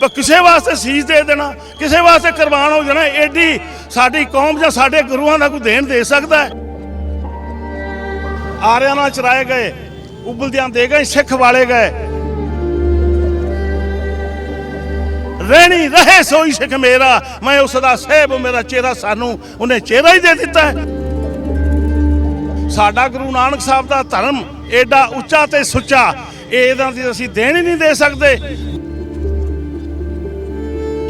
ਪਰ ਕਿਸੇ ਵਾਸਤੇ ਸੀਸ ਦੇ ਦੇਣਾ, ਕਿਸੇ ਵਾਸਤੇ ਕੁਰਬਾਨ ਹੋ ਜਾਣਾ ਐਡੀ ਸਾਡੀ ਕੌਮ ਜਾਂ ਸਾਡੇ ਗੁਰੂਆਂ ਦਾ ਕੋਈ ਦੇਣ ਦੇ ਸਕਦਾ ਹੈ। ਆਰਿਆਂ ਨਾਲ ਚਰਾਏ ਗਏ, ਉਬਲਦਿਆਂ ਦੇ ਗਏ, ਸਿੱਖ ਵਾਲੇ ਗਏ। ਰਹਿਣੀ ਰਹੇ ਸੋਈ ਸਿੱਖ ਮੇਰਾ, ਮੈਂ ਉਸ ਦਾ ਸਹਿਬ, ਮੇਰਾ ਚਿਹਰਾ ਸਾਨੂੰ ਉਹਨੇ ਚਿਹਰਾ ਹੀ ਦੇ ਦਿੱਤਾ ਹੈ। ਸਾਡਾ ਗੁਰੂ ਨਾਨਕ ਸਾਹਿਬ ਦਾ ਧਰਮ ਐਡਾ ਉੱਚਾ ਤੇ ਸੁੱਚਾ ਇਹਦਾ ਅਸੀਂ ਦੇਣ ਹੀ ਨਹੀਂ ਦੇ ਸਕਦੇ।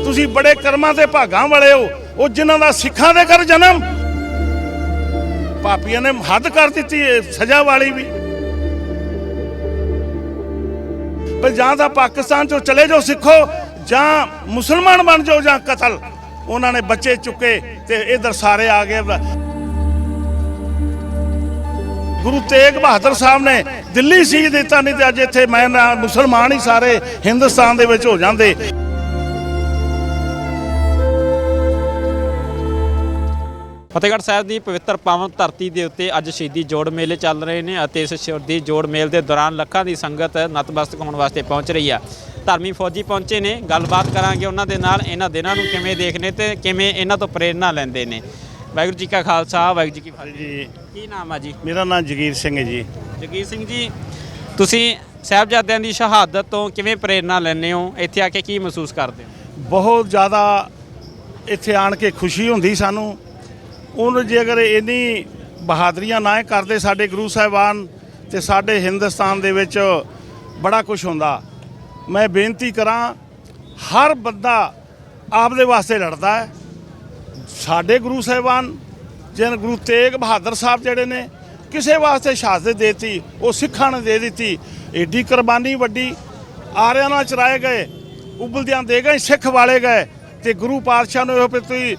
ਤੁਸੀਂ ਬੜੇ ਕਰਮਾਂ ਤੇ ਭਾਗਾਂ ਵਾਲੇ ਹੋ। ਉਹ ਜਿਨ੍ਹਾਂ ਦਾ ਸਿੱਖਾਂ ਦੇ ਘਰ ਜਨਮ। ਪਾਪੀਆਂ ਨੇ ਹੱਦ ਕਰ ਦਿੱਤੀ ਹੈ ਸਜ਼ਾ ਵਾਲੀ ਵੀ। ਪਰ ਜਾਂ ਤਾਂ ਪਾਕਿਸਤਾਨ ਚੋਂ ਚਲੇ ਜਾਓ ਸਿੱਖੋ, ਜਾਂ ਮੁਸਲਮਾਨ ਬਣ ਜਾਓ ਜਾਂ ਕਤਲ। ਉਹਨਾਂ ਨੇ ਬੱਚੇ ਚੁੱਕੇ ਤੇ ਇਧਰ ਸਾਰੇ ਆ ਗਏ। ਗੁਰੂ ਤੇਗ ਬਹਾਦਰ ਸਾਹਿਬ ਨੇ ਦਿੱਲੀ ਸੀ ਦਿੱਤਾ, ਨਹੀਂ ਤੇ ਅੱਜ ਇੱਥੇ ਮੈਂ ਨਾ ਮੁਸਲਮਾਨ ਹੀ ਸਾਰੇ ਹਿੰਦੁਸਤਾਨ ਦੇ ਵਿੱਚ ਹੋ ਜਾਂਦੇ। ਫਤਿਹਗੜ੍ਹ ਸਾਹਿਬ ਦੀ ਪਵਿੱਤਰ ਪਾਵਨ ਧਰਤੀ ਦੇ ਉੱਤੇ ਅੱਜ ਸ਼ਹੀਦੀ ਜੋੜ ਮੇਲੇ ਚੱਲ ਰਹੇ ਨੇ ਅਤੇ ਇਸ ਸ਼ਹੀਦੀ ਜੋੜ ਮੇਲ ਦੇ ਦੌਰਾਨ ਲੱਖਾਂ ਦੀ ਸੰਗਤ ਨਤਮਸਤਕ ਹੋਣ ਵਾਸਤੇ ਪਹੁੰਚ ਰਹੀ ਆ। ਧਰਮੀ ਫੌਜੀ ਪਹੁੰਚੇ ਨੇ ਗੱਲਬਾਤ ਕਰਾਂਗੇ ਉਹਨਾਂ ਦੇ ਨਾਲ ਇਹਨਾਂ ਦਿਨਾਂ ਨੂੰ ਕਿਵੇਂ ਦੇਖਨੇ ਤੇ ਕਿਵੇਂ ਇਹਨਾਂ ਤੋਂ ਪ੍ਰੇਰਣਾ ਲੈਂਦੇ ਨੇ। ਵਾਹਿਗੁਰੂ ਜੀ ਕਾ ਖਾਲਸਾ ਵਾਹਿਗੁਰੂ ਜੀ ਕੀ ਫਤਿਹ। ਜੀ। ਕੀ ਨਾਮ ਆ ਜੀ? ਮੇਰਾ ਨਾਮ ਜਗੀਰ ਸਿੰਘ ਹੈ ਜੀ। ਜਗੀਰ ਸਿੰਘ ਜੀ ਤੁਸੀਂ ਸਾਹਿਬਜ਼ਾਦਿਆਂ ਦੀ ਸ਼ਹਾਦਤ ਤੋਂ ਕਿਵੇਂ ਪ੍ਰੇਰਣਾ ਲੈਂਦੇ ਹੋ? ਇੱਥੇ ਆ ਕੇ ਕੀ ਮਹਿਸੂਸ ਕਰਦੇ ਹੋ? ਬਹੁਤ ਜ਼ਿਆਦਾ ਇੱਥੇ ਆਣ ਕੇ ਖੁਸ਼ੀ ਹੁੰਦੀ ਸਾਨੂੰ। ਉਹਨੂੰ ਜੇ ਅਗਰ ਇੰਨੀ ਬਹਾਦਰੀਆਂ ਨਾ ਕਰਦੇ ਸਾਡੇ ਗੁਰੂ ਸਾਹਿਬਾਨ ਤੇ ਸਾਡੇ ਹਿੰਦੁਸਤਾਨ ਦੇ ਵਿੱਚ ਬੜਾ ਕੁਝ ਹੁੰਦਾ, ਮੈਂ ਬੇਨਤੀ ਕਰਾਂ, ਹਰ ਬੰਦਾ ਆਪਦੇ ਵਾਸਤੇ ਲੜਦਾ ਹੈ। ਸਾਡੇ ਗੁਰੂ ਸਾਹਿਬਾਨ, ਜਿਨ ਗੁਰੂ ਤੇਗ ਬਹਾਦਰ ਸਾਹਿਬ ਜਿਹੜੇ ਨੇ, ਕਿਸੇ ਵਾਸਤੇ ਸ਼ਹਾਦਤ ਦੇਤੀ, ਉਹ ਸਿੱਖਾਂ ਨੇ ਦੇ ਦਿੱਤੀ। ਏਡੀ ਕੁਰਬਾਨੀ ਵੱਡੀ, ਆਰਿਆਂ ਨਾਲ ਚਰਾਏ ਗਏ, ਉਬਲਦਿਆਂ ਦੇ ਗਏ, ਸਿੱਖ ਵਾਲੇ ਗਏ ਤੇ ਗੁਰੂ ਪਾਤਸ਼ਾਹ ਨੂੰ ਇਹੋ ਵੀ ਤੁਸੀਂ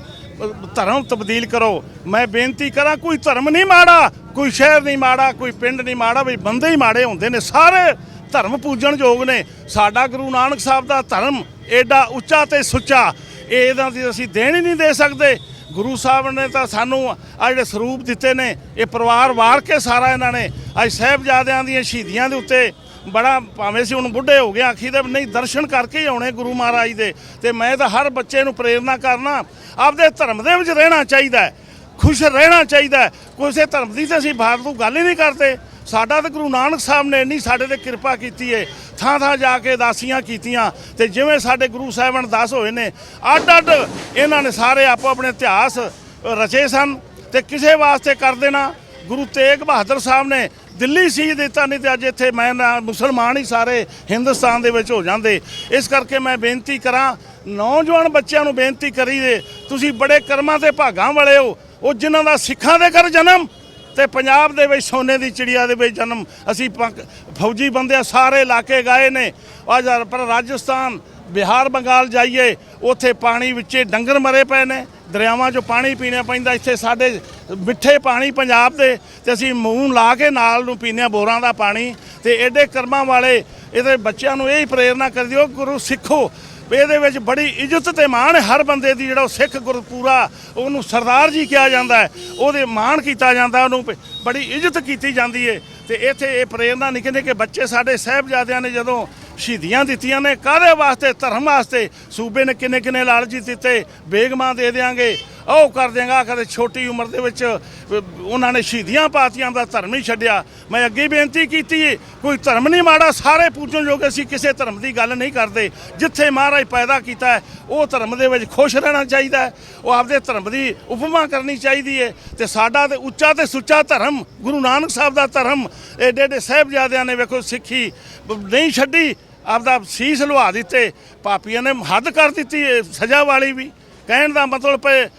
ਧਰਮ ਤਬਦੀਲ ਕਰੋ। ਮੈਂ ਬੇਨਤੀ ਕਰਾਂ, ਕੋਈ ਧਰਮ ਨਹੀਂ ਮਾੜਾ, ਕੋਈ ਸ਼ਹਿਰ ਨਹੀਂ ਮਾੜਾ, ਕੋਈ ਪਿੰਡ ਨਹੀਂ ਮਾੜਾ, ਵੀ ਬੰਦੇ ਹੀ ਮਾੜੇ ਹੁੰਦੇ ਨੇ। ਸਾਰੇ ਧਰਮ ਪੂਜਣ ਯੋਗ ਨੇ। ਸਾਡਾ ਗੁਰੂ ਨਾਨਕ ਸਾਹਿਬ ਦਾ ਧਰਮ ਐਡਾ ਉੱਚਾ ਤੇ ਸੁੱਚਾ ਇਹਦਾ ਦੀ ਅਸੀਂ ਦੇਣ ਹੀ ਨਹੀਂ ਦੇ ਸਕਦੇ। ਗੁਰੂ ਸਾਹਿਬ ਨੇ ਤਾਂ ਸਾਨੂੰ ਆ ਜਿਹੜੇ ਸਰੂਪ ਦਿੱਤੇ ਨੇ, ਇਹ ਪਰਿਵਾਰ ਵਾਰ ਕੇ ਸਾਰਾ ਇਹਨਾਂ ਨੇ। ਅੱਜ ਸਾਹਿਬਜ਼ਾਦਿਆਂ ਦੀਆਂ ਸ਼ਹੀਦੀਆਂ ਦੇ ਉੱਤੇ ਬੜਾ ਭਾਵੇਂ ਸੀ ਹੁਣ ਬੁੱਢੇ ਹੋ ਗਏ ਆਖੀ ਦੇ ਨਹੀਂ, ਦਰਸ਼ਨ ਕਰਕੇ ਹੀ ਆਉਣੇ ਗੁਰੂ ਮਹਾਰਾਜ ਦੇ। ਤੇ ਮੈਂ ਤਾਂ ਹਰ ਬੱਚੇ ਨੂੰ ਪ੍ਰੇਰਨਾ ਕਰਨਾ, ਆਪਦੇ ਧਰਮ ਦੇ ਵਿੱਚ ਰਹਿਣਾ ਚਾਹੀਦਾ ਹੈ, ਖੁਸ਼ ਰਹਿਣਾ ਚਾਹੀਦਾ ਕਿਸੇ ਧਰਮ ਦੀ ਤਾਂ ਅਸੀਂ ਫਾਲਤੂ ਗੱਲ ਹੀ ਨਹੀਂ ਕਰਦੇ। ਸਾਡਾ ਤਾਂ ਗੁਰੂ ਨਾਨਕ ਸਾਹਿਬ ਨੇ ਇੰਨੀ ਸਾਡੇ ਤੇ ਕਿਰਪਾ ਕੀਤੀ ਏ, ਥਾਂ ਥਾਂ ਜਾ ਕੇ ਦਾਸੀਆਂ ਕੀਤੀਆਂ। ਤੇ ਜਿਵੇਂ ਸਾਡੇ ਗੁਰੂ ਸਾਹਿਬਾਨ ਦਾਸ ਹੋਏ ਨੇ ਅੱਡ ਅੱਡ ਇਹਨਾਂ ਨੇ ਸਾਰੇ ਆਪੋ ਆਪਣੇ ਇਤਿਹਾਸ ਰਚੇ ਸਨ। ਤੇ ਕਿਸੇ ਵਾਸਤੇ ਕਰ ਦੇਣਾ ਗੁਰੂ ਤੇਗ ਬਹਾਦਰ ਸਾਹਿਬ ਨੇ ਦਿੱਲੀ ਸੀ ਦਿੱਤਾ, ਨਹੀਂ ਤੇ ਅੱਜ ਇੱਥੇ ਮੈਂ ਨਾ ਮੁਸਲਮਾਨ ਹੀ ਸਾਰੇ ਹਿੰਦੁਸਤਾਨ ਦੇ ਵਿੱਚ ਹੋ ਜਾਂਦੇ। ਇਸ ਕਰਕੇ ਮੈਂ ਬੇਨਤੀ ਕਰਾਂ, ਨੌਜਵਾਨ ਬੱਚਿਆਂ ਨੂੰ ਬੇਨਤੀ ਕਰੀ ਦੇ, ਤੁਸੀਂ ਬੜੇ ਕਰਮਾਂ ਤੇ ਭਾਗਾਂ ਵਾਲੇ ਹੋ, ਉਹ ਜਿਨ੍ਹਾਂ ਦਾ ਸਿੱਖਾਂ ਦੇ ਘਰ ਜਨਮ ਤੇ ਪੰਜਾਬ ਦੇ ਵਿੱਚ ਸੋਨੇ ਦੀ ਚਿੜੀਆ ਦੇ ਵਿੱਚ ਜਨਮ। ਅਸੀਂ ਫੌਜੀ ਬੰਦੇ ਸਾਰੇ ਇਲਾਕੇ ਗਏ ਨੇ। ਅੱਜ ਪਰ ਰਾਜਸਥਾਨ, ਬਿਹਾਰ, ਬੰਗਾਲ ਜਾਈਏ, ਉੱਥੇ ਪਾਣੀ ਵਿੱਚੇ ਡੰਗਰ ਮਰੇ ਪਏ ਨੇ। ਦਰਿਆਵਾਂ 'ਚੋਂ ਪਾਣੀ ਪੀਣਾ ਪੈਂਦਾ, ਇੱਥੇ ਸਾਡੇ ਮਿੱਠੇ ਪਾਣੀ ਪੰਜਾਬ ਦੇ, ਤੇ ਅਸੀਂ ਮੂੰਹ ਲਾ ਕੇ ਨਾਲ ਨੂੰ ਪੀਂਦੇ ਹਾਂ ਬੋਰਾਂ ਦਾ ਪਾਣੀ, ਤੇ ਐਡੇ ਕਰਮਾਂ ਵਾਲੇ ਇਹਦੇ ਬੱਚਿਆਂ ਨੂੰ ਇਹ ਹੀ ਪ੍ਰੇਰਣਾ ਕਰ ਦਿਓ ਗੁਰੂ ਸਿੱਖੋ। ਇਹਦੇ ਵਿੱਚ ਬੜੀ ਇੱਜ਼ਤ ਤੇ ਮਾਣ ਹਰ ਬੰਦੇ ਦੀ ਜਿਹੜਾ ਉਹ ਸਿੱਖ ਗੁਰਪੂਰਾ ਉਹਨੂੰ ਸਰਦਾਰ ਜੀ ਕਿਹਾ ਜਾਂਦਾ ਹੈ, ਉਹਦੇ ਮਾਣ ਕੀਤਾ ਜਾਂਦਾ, ਉਹਨੂੰ ਬੜੀ ਇੱਜ਼ਤ ਕੀਤੀ ਜਾਂਦੀ ਹੈ। ਤੇ ਇੱਥੇ ਇਹ ਪ੍ਰੇਰਣਾ ਨਿੱਕੇ ਨਿੱਕੇ ਬੱਚੇ ਸਾਡੇ ਸਾਹਿਬਜ਼ਾਦਿਆਂ ਨੇ ਜਦੋਂ ਸ਼ਹੀਦੀਆਂ ਦਿੱਤੀਆਂ ਨੇ। ਕਾਹਦੇ ਵਾਸਤੇ? ਧਰਮ ਵਾਸਤੇ। ਸੂਬੇ ਨੇ ਕਿੰਨੇ ਕਿੰਨੇ ਲਾਲਚੀ ਦਿੱਤੇ? ਬੇਗਮਾਂ ਦੇ ਦੇਾਂਗੇ ਉਹ ਕਰ ਦੇਗਾ ਕਦੇ ਛੋਟੀ ਉਮਰ ਦੇ ਵਿੱਚ ਉਹਨਾਂ ਨੇ ਸ਼ਹੀਦੀਆਂ ਪਾਤੀਆਂ ਦਾ ਧਰਮ ਹੀ ਛੱਡਿਆ। ਮੈਂ ਅੱਗੇ ਬੇਨਤੀ ਕੀਤੀ, ਕੋਈ ਧਰਮ ਨਹੀਂ ਮਾੜਾ। ਸਾਰੇ ਪੂਜਣ ਯੋਗ ਅਸੀਂ ਕਿਸੇ ਧਰਮ ਦੀ ਗੱਲ ਨਹੀਂ ਕਰਦੇ। ਜਿੱਥੇ ਮਹਾਰਾਜ ਪੈਦਾ ਕੀਤਾ ਉਹ ਧਰਮ ਦੇ ਵਿੱਚ ਖੁਸ਼ ਰਹਿਣਾ ਚਾਹੀਦਾ ਉਹ ਆਪਦੇ ਧਰਮ ਦੀ ਉਪਮਾ ਕਰਨੀ ਚਾਹੀਦੀ ਹੈ। ਤੇ ਸਾਡਾ ਤੇ ਉੱਚਾ ਤੇ ਸੁੱਚਾ ਧਰਮ, ਗੁਰੂ ਨਾਨਕ ਸਾਹਿਬ ਦਾ ਧਰਮ ਏਡੇ ਏਡੇ ਸਾਹਿਬਜ਼ਾਦਿਆਂ ਨੇ ਵੇਖੋ ਸਿੱਖੀ ਨਹੀਂ ਛੱਡੀ। ਆਪਦਾ ਸੀਸ ਲਵਾ ਦਿੱਤੇ, ਪਾਪੀਆਂ ਨੇ ਹੱਦ ਕਰ ਦਿੱਤੀ, ਇਹ ਸਜ਼ਾ ਵਾਲੀ ਵੀ। ਕਹਿਣ ਦਾ ਮਤਲਬ ਪਏ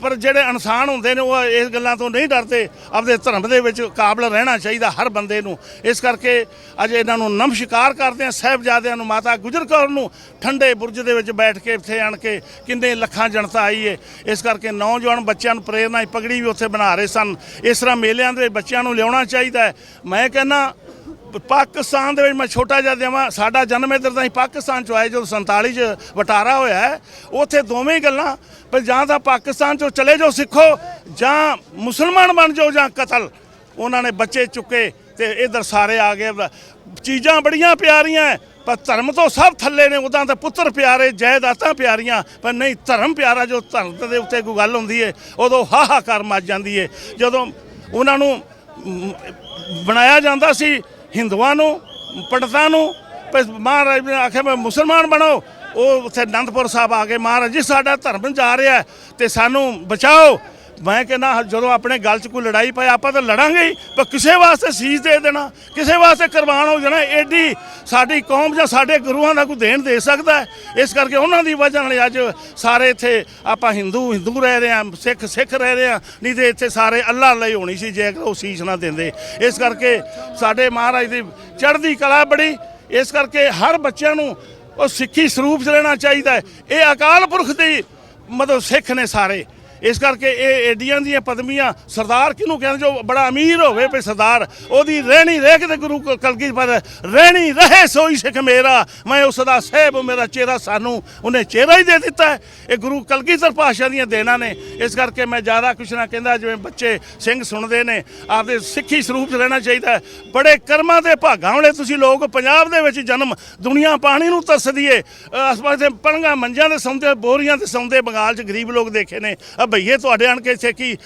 ਪਰ ਜਿਹੜੇ ਇਨਸਾਨ ਹੁੰਦੇ ਨੇ, ਉਹ ਇਸ ਗੱਲਾਂ ਤੋਂ ਨਹੀਂ ਡਰਦੇ। ਆਪਦੇ ਧਰਮ ਦੇ ਵਿੱਚ ਕਾਬਲ ਰਹਿਣਾ ਚਾਹੀਦਾ ਹਰ ਬੰਦੇ ਨੂੰ। ਇਸ ਕਰਕੇ ਅੱਜ ਇਹਨਾਂ ਨੂੰ ਨਮਸਕਾਰ ਕਰਦੇ ਆ, ਸਾਹਿਬਜ਼ਾਦਿਆਂ ਨੂੰ ਮਾਤਾ ਗੁਜਰ ਕੌਰ ਨੂੰ ਠੰਡੇ ਬੁਰਜ ਦੇ ਵਿੱਚ ਬੈਠ ਕੇ ਇੱਥੇ ਆਣ ਕੇ ਕਿੰਨੇ ਲੱਖਾਂ ਜਨਤਾ ਆਈ ਏ। ਇਸ ਕਰਕੇ ਨੌਜਵਾਨ ਬੱਚਿਆਂ ਨੂੰ ਪ੍ਰੇਰਨਾ ਪਗੜੀ ਵੀ ਉੱਥੇ ਬਣਾ ਰਹੇ ਸਨ। ਇਸ ਤਰ੍ਹਾਂ ਮੇਲਿਆਂ ਦੇ ਬੱਚਿਆਂ ਨੂੰ ਲਿਆਉਣਾ ਚਾਹੀਦਾ ਮੈਂ ਕਹਿੰਦਾ ਪਾਕਿਸਤਾਨ ਦੇ ਵਿੱਚ ਮੈਂ ਛੋਟਾ ਜਿਹਾ ਦੇਵਾਂ, ਸਾਡਾ ਜਨਮ ਇੱਧਰ ਤਾਂ ਹੀ ਪਾਕਿਸਤਾਨ ਚ ਆਇਆ ਜਦੋਂ 47 ਚ ਵਟਾਰਾ ਹੋਇਆ ਉੱਥੇ ਦੋਵੇਂ ਗੱਲਾਂ ਪਰ ਜਾਂ ਤਾਂ ਪਾਕਿਸਤਾਨ ਚੋਂ ਚਲੇ ਜਾਓ ਸਿੱਖੋ, ਜਾਂ ਮੁਸਲਮਾਨ ਬਣ ਜਾਓ ਜਾਂ ਕਤਲ। ਉਹਨਾਂ ਨੇ ਬੱਚੇ ਚੁੱਕੇ ਤੇ ਇਧਰ ਸਾਰੇ ਆ ਗਏ। ਚੀਜ਼ਾਂ ਬੜੀਆਂ ਪਿਆਰੀਆਂ ਪਰ ਧਰਮ ਤੋਂ ਸਭ ਥੱਲੇ ਨੇ ਉਦਾਂ ਤਾਂ ਪੁੱਤਰ ਪਿਆਰੇ, ਜਾਇਦਾਦਾਂ ਪਿਆਰੀਆਂ, ਪਰ ਨਹੀਂ, ਧਰਮ ਪਿਆਰਾ ਜੋ ਧਰਮ ਦੇ ਉੱਤੇ ਕੋਈ ਗੱਲ ਹੁੰਦੀ ਏ, ਉਦੋਂ ਹਾਹਾਕਾਰ ਮੱਚ ਜਾਂਦੀ ਏ। ਜਦੋਂ ਉਹਨਾਂ ਨੂੰ ਬਣਾਇਆ ਜਾਂਦਾ ਸੀ ਹਿੰਦੂਆਂ ਨੂੰ, ਪੰਡਤਾਂ ਨੂੰ ਮਹਾਰਾਜ ਨੇ ਆਖਿਆ ਮੈਂ ਮੁਸਲਮਾਨ ਬਣੋ। ਉਹ ਉੱਥੇ ਅਨੰਦਪੁਰ ਸਾਹਿਬ ਆ ਕੇ ਮਹਾਰਾਜ ਜੀ, ਸਾਡਾ ਧਰਮ ਜਾ ਰਿਹਾ ਹੈ ਤੇ ਸਾਨੂੰ ਬਚਾਓ। ਮੈਂ ਕਹਿੰਦਾ, ਜਦੋਂ ਆਪਣੇ ਗੱਲ 'ਚ ਕੋਈ ਲੜਾਈ ਪਏ ਆਪਾਂ ਤਾਂ ਲੜਾਂਗੇ ਹੀ, ਪਰ ਕਿਸੇ ਵਾਸਤੇ ਸੀਸ ਦੇ ਦੇਣਾ, ਕਿਸੇ ਵਾਸਤੇ ਕੁਰਬਾਨ ਹੋ ਜਾਣਾ ਐਡੀ ਸਾਡੀ ਕੌਮ ਜਾਂ ਸਾਡੇ ਗੁਰੂਆਂ ਦਾ ਕੋਈ ਦੇਣ ਦੇ ਸਕਦਾ ਹੈ? ਇਸ ਕਰਕੇ ਉਹਨਾਂ ਦੀ ਵਜ੍ਹਾ ਨਾਲ ਅੱਜ ਸਾਰੇ ਇੱਥੇ ਆਪਾਂ ਹਿੰਦੂ ਹਿੰਦੂ ਰਹਿ ਰਹੇ ਹਾਂ ਸਿੱਖ ਸਿੱਖ ਰਹਿ ਰਹੇ ਹਾਂ। ਨਹੀਂ ਤੇ ਇੱਥੇ ਸਾਰੇ ਅੱਲਾ ਅੱਲਾ ਹੀ ਹੋਣੀ ਸੀ ਜੇ ਉਹ ਸੀਸ ਨਾ ਦਿੰਦੇ। ਇਸ ਕਰਕੇ ਸਾਡੇ ਮਹਾਰਾਜ ਦੀ ਚੜ੍ਹਦੀ ਕਲਾ ਬੜੀ। ਇਸ ਕਰਕੇ ਹਰ ਬੱਚਿਆਂ ਨੂੰ ਉਹ ਸਿੱਖੀ ਸਰੂਪ 'ਚ ਰਹਿਣਾ ਚਾਹੀਦਾ ਹੈ। ਇਹ ਅਕਾਲ ਪੁਰਖ ਦੀ ਮਤਲਬ ਸਿੱਖ ਨੇ ਸਾਰੇ। ਇਸ ਕਰਕੇ ਇਹ ਏਡੀਆਂ ਦੀਆਂ ਪਦਮੀਆਂ ਸਰਦਾਰ ਕਿਹਨੂੰ ਕਹਿੰਦੇ ਜੋ ਬੜਾ ਅਮੀਰ ਹੋਵੇ ਭਈ ਸਰਦਾਰ, ਉਹਦੀ ਰਹਿਣੀ ਰਹਿ ਕੇ ਤੇ ਗੁਰੂ ਕਲਗੀ ਪਰ ਰਹਿਣੀ ਰਹੇ ਸੋਈ ਸਿੱਖ ਮੇਰਾ, ਮੈਂ ਉਸ ਦਾ ਸਹਿਬ, ਮੇਰਾ ਚਿਹਰਾ ਸਾਨੂੰ ਉਹਨੇ ਚਿਹਰਾ ਹੀ ਦੇ ਦਿੱਤਾ ਹੈ। ਇਹ ਗੁਰੂ ਕਲਗੀਧਰ ਪਾਤਸ਼ਾਹ ਦੀਆਂ ਦੇਣਾ ਨੇ। ਇਸ ਕਰਕੇ ਮੈਂ ਜ਼ਿਆਦਾ ਕੁਛ ਨਾ ਕਹਿੰਦਾ, ਜਿਵੇਂ ਬੱਚੇ ਸਿੰਘ ਸੁਣਦੇ ਨੇ, ਆਪਦੇ ਸਿੱਖੀ ਸਰੂਪ 'ਚ ਰਹਿਣਾ ਚਾਹੀਦਾ ਬੜੇ ਕਰਮਾਂ ਦੇ ਭਾਗਾਂ ਵਾਲੇ ਤੁਸੀਂ ਲੋਕ, ਪੰਜਾਬ ਦੇ ਵਿੱਚ ਜਨਮ, ਦੁਨੀਆ ਪਾਣੀ ਨੂੰ ਤਰਸਦੀ ਏ। ਆਸ ਪਾਸ ਦੇ ਪਣਗਾ ਮੰਜਾਂ ਦੇ ਸੌਂਦੇ, ਬੋਰੀਆਂ ਤੇ ਸੌਂਦੇ, ਬੰਗਾਲ 'ਚ ਗਰੀਬ ਲੋਕ ਦੇਖੇ ਨੇ। ਭਈਏ ਤੁਹਾਡੇ ਆਣ ਕੇ ਇੱਥੇ ਕੀ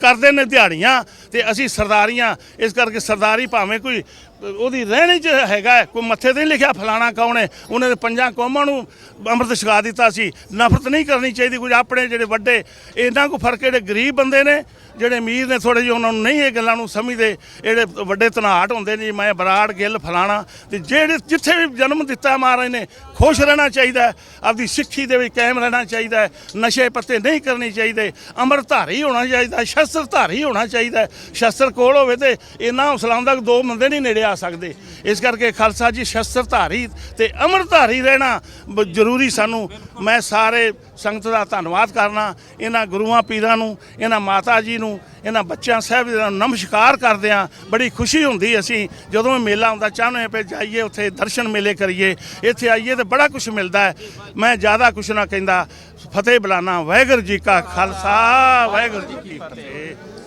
ਕਰਦੇ ਨੇ ਦਿਹਾੜੀਆਂ ਤੇ ਅਸੀਂ ਸਰਦਾਰੀਆਂ, ਇਸ ਕਰਕੇ ਸਰਦਾਰੀ ਭਾਵੇਂ ਕੋਈ ਉਹਦੀ ਰਹਿਣੀ ਚ ਹੈਗਾ ਕੋਈ ਮੱਥੇ ਤੇ ਨਹੀਂ ਲਿਖਿਆ ਫਲਾਣਾ ਕੌਣ ਹੈ? ਉਹਨਾਂ ਦੇ ਪੰਜਾਂ ਕੌਮਾਂ ਨੂੰ ਅੰਮ੍ਰਿਤ ਛਕਾ ਦਿੱਤਾ ਸੀ। ਨਫ਼ਰਤ ਨਹੀਂ ਕਰਨੀ ਚਾਹੀਦੀ ਕੁਝ ਆਪਣੇ ਜਿਹੜੇ ਵੱਡੇ। ਇਹਨਾਂ ਕੋ ਫ਼ਰਕ ਜਿਹੜੇ ਗਰੀਬ ਬੰਦੇ ਨੇ, ਜਿਹੜੇ ਅਮੀਰ ਨੇ ਥੋੜੇ ਜਿਹੇ ਉਹਨਾਂ ਨੂੰ ਨਹੀਂ ਇਹ ਗੱਲਾਂ ਨੂੰ ਸਮਝਦੇ। ਜਿਹੜੇ ਵੱਡੇ ਤਨਾਹਟ ਹੁੰਦੇ ਨੇ, ਮੈਂ ਬਰਾੜ ਗਿੱਲ, ਫਲਾਣਾ, ਤੇ ਜਿਹੜੇ ਜਿੱਥੇ ਵੀ ਜਨਮ ਦਿੱਤਾ ਮਹਾਰਾਜ ਨੇ, ਖੁਸ਼ ਰਹਿਣਾ ਚਾਹੀਦਾ ਆਪਦੀ ਸਿੱਖੀ ਦੇ ਵਿੱਚ ਕਾਇਮ ਰਹਿਣਾ ਚਾਹੀਦਾ ਨਸ਼ੇ ਪੱਤੇ ਨਹੀਂ ਕਰਨੇ ਚਾਹੀਦੇ। ਅੰਮ੍ਰਿਤਧਾਰੀ ਹੋਣਾ ਚਾਹੀਦਾ ਸ਼ਸਤਰ ਸ਼ਸਤਰਧਾਰੀ ਹੋਣਾ ਚਾਹੀਦਾ ਸ਼ਸਤਰ ਕੋਲ ਹੋਵੇ ਤੇ ਇੰਨਾ ਹੌਸਲਾ ਹੁੰਦਾ ਕਿ ਦੋ ਬੰਦੇ ਨਹੀਂ ਨੇੜੇ ਆ ਸਕਦੇ। ਇਸ ਕਰਕੇ ਖਾਲਸਾ ਜੀ, ਸ਼ਸਤਰਧਾਰੀ ਤੇ ਅੰਮ੍ਰਿਤਧਾਰੀ ਰਹਿਣਾ ਜ਼ਰੂਰੀ ਸਾਨੂੰ। ਮੈਂ ਸਾਰੇ ਸੰਗਤ ਦਾ ਧੰਨਵਾਦ ਕਰਨਾ। ਇਹਨਾਂ ਗੁਰੂਆਂ ਪੀਰਾਂ ਨੂੰ, ਇਹਨਾਂ ਮਾਤਾ ਜੀ ਨੂੰ, ਇਹਨਾਂ ਬੱਚਿਆਂ ਸਾਹਿਬ ਨੂੰ ਨਮਸਕਾਰ ਕਰਦੇ ਹਾਂ। ਬੜੀ ਖੁਸ਼ੀ ਹੁੰਦੀ ਅਸੀਂ, ਜਦੋਂ ਇਹ ਮੇਲਾ ਹੁੰਦਾ ਚਾਹੁੰਦੇ ਹਾਂ ਪਏ ਜਾਈਏ, ਉੱਥੇ ਦਰਸ਼ਨ ਮੇਲੇ ਕਰੀਏ। ਇੱਥੇ ਆਈਏ ਤੇ ਬੜਾ ਕੁਝ ਮਿਲਦਾ ਹੈ। ਮੈਂ ਜ਼ਿਆਦਾ ਕੁਝ ਨਾ ਕਹਿੰਦਾ, ਫਤਿਹ ਬੁਲਾਣਾ ਵਾਹਿਗੁਰੂ ਜੀ ਕਾ ਖਾਲਸਾ, ਵਾਹਿਗੁਰੂ ਜੀ ਕੀ ਫਤਿਹ।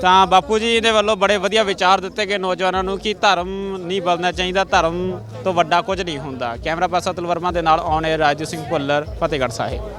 ਤਾਂ ਬਾਪੂ ਜੀ ਦੇ ਵੱਲੋਂ ਬੜੇ ਵਧੀਆ ਵਿਚਾਰ ਦਿੱਤੇ ਗਏ ਨੌਜਵਾਨਾਂ ਨੂੰ ਕਿ ਧਰਮ ਨਹੀਂ ਬਦਲਣਾ ਚਾਹੀਦਾ ਧਰਮ ਤੋਂ ਵੱਡਾ ਕੁਝ ਨਹੀਂ ਹੁੰਦਾ। ਕੈਮਰਾ ਪਰਸਨ ਅਤੁਲ ਵਰਮਾ ਦੇ ਨਾਲ on air Raju Singh Bhullar Fatehgarh Sahib.